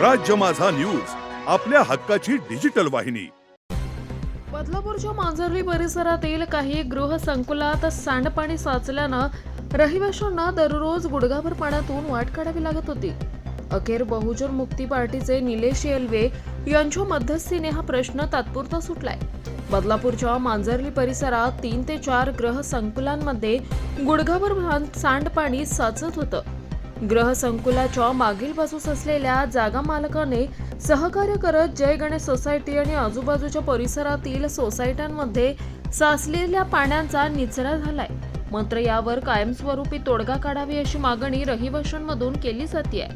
राज्य माझा न्यूज आपल्या हक्काची डिजिटल वाहिनी. बदलापूरच्या मांजर्ली परिसरातील काही गृह संकुलात सांडपाणी साचल्यानं रहिवाशांना दररोज गुडघाभर पाण्यातून वाट काढावी लागत होती. अखेर बहुजन मुक्ती पार्टीचे निलेश येलवे यांच्या मध्यस्थीने हा प्रश्न तात्पुरता सुटलाय. बदलापूरच्या मांजर्ली परिसरात तीन ते चार ग्रहसंकुलांमध्ये गुडघाभर सांडपाणी साचत होतं. ग्रहसंकुलाच्या मागील बाजूस असलेल्या जागा मालकाने सहकार्य करत जय गणेश सोसायटी आणि आजूबाजूच्या परिसरातील सोसायट्यांमध्ये साचलेल्या पाण्याचा निचरा झालाय. मात्र यावर कायमस्वरूपी तोडगा काढावी अशी मागणी रहिवाशांमधून केली जाते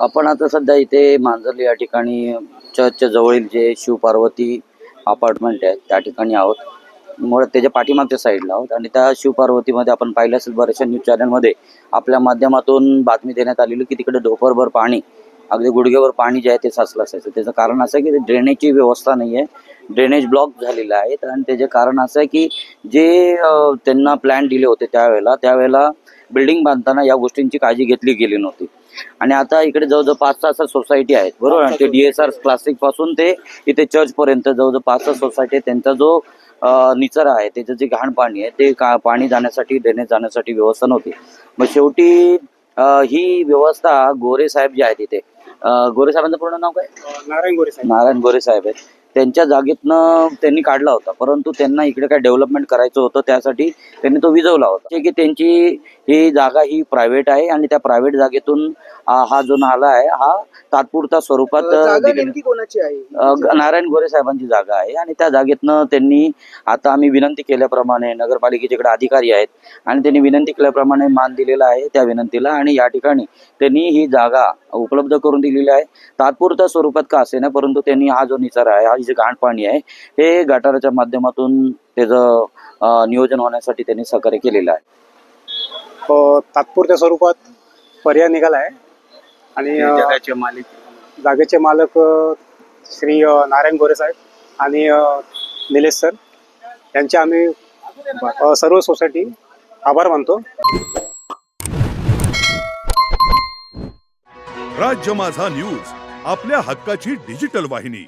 आपण आता सध्या इथे मांजरली या ठिकाणी चर्चच्या जवळील जे शिवपार्वती अपार्टमेंट आहे त्या ठिकाणी आहोत. मुळात त्याच्या पाठीमागच्या साईडला आहोत. आणि त्या शिवपार्वतीमध्ये आपण पाहिलं असेल बऱ्याचशा न्यूज चॅनलमध्ये आपल्या माध्यमातून बातमी देण्यात आलेली की तिकडे डोपरभर पाणी अगदी गुडघेवर पाणी जे आहे ते साचलं असायचं. त्याचं कारण असं आहे की ड्रेनेजची व्यवस्था नाही आहे ड्रेनेज ब्लॉक झालेला आहे. आणि त्याचे कारण असं आहे की जे त्यांना प्लॅन दिले होते त्यावेळेला त्यावेळेला बिल्डिंग बांधताना या गोष्टींची काळजी घेतली गेली नव्हती. आणि आता इकडे जवळजवळ पाच सहा सोसायटी आहेत बरोबर? ते डी एस आर क्लासिकपासून ते इथे चर्च पर्यंत जवळजवळ पाच सहा सोसायटी त्यांचा जो निचरा आहे त्याचं जे घाण पाणी आहे ते का पाणी जाण्यासाठी ड्रेनेज जाण्यासाठी व्यवस्था नव्हती. मग शेवटी ही व्यवस्था गोरे साहेब जे आहेत इथे अं, गोरे साहेबांचं पूर्ण नाव काय? नारायण गोरे साहेब. नारायण गोरे साहेब आहेत. त्यांच्या जागेतनं त्यांनी काढला होता. परंतु त्यांना इकडे काय डेव्हलपमेंट करायचं होतं त्यासाठी त्यांनी तो विजवला होता. की त्यांची ही जागा ही प्रायव्हेट आहे आणि त्या प्रायव्हेट जागेतून हा जो नाला आहे हा तात्पुरता स्वरूपात नारायण गोरे साहेबांची जागा आहे आणि त्या जागेतनं त्यांनी आता आम्ही विनंती केल्याप्रमाणे नगरपालिकेचे इकडे अधिकारी आहेत आणि त्यांनी विनंती केल्याप्रमाणे मान दिलेला आहे त्या विनंतीला आणि या ठिकाणी त्यांनी ही जागा उपलब्ध करून दिलेली आहे. तात्पुरत्या स्वरूपात का असेना परंतु त्यांनी हा जो निचारा आहे हा जे घाण पाणी आहे हे गटाराच्या माध्यमातून त्याचं नियोजन होण्यासाठी त्यांनी सहकार्य केलेलं आहे. तात्पुरत्या स्वरूपात पर्याय निघाला आहे. आणि मालिक. जागेचे मालक श्री नारायण गोरे साहेब आणि निलेश सर यांचे आम्ही सर्व सोसायटी आभार मानतो. राज्य माझा न्यूज आपल्या हक्काची डिजिटल वाहिनी.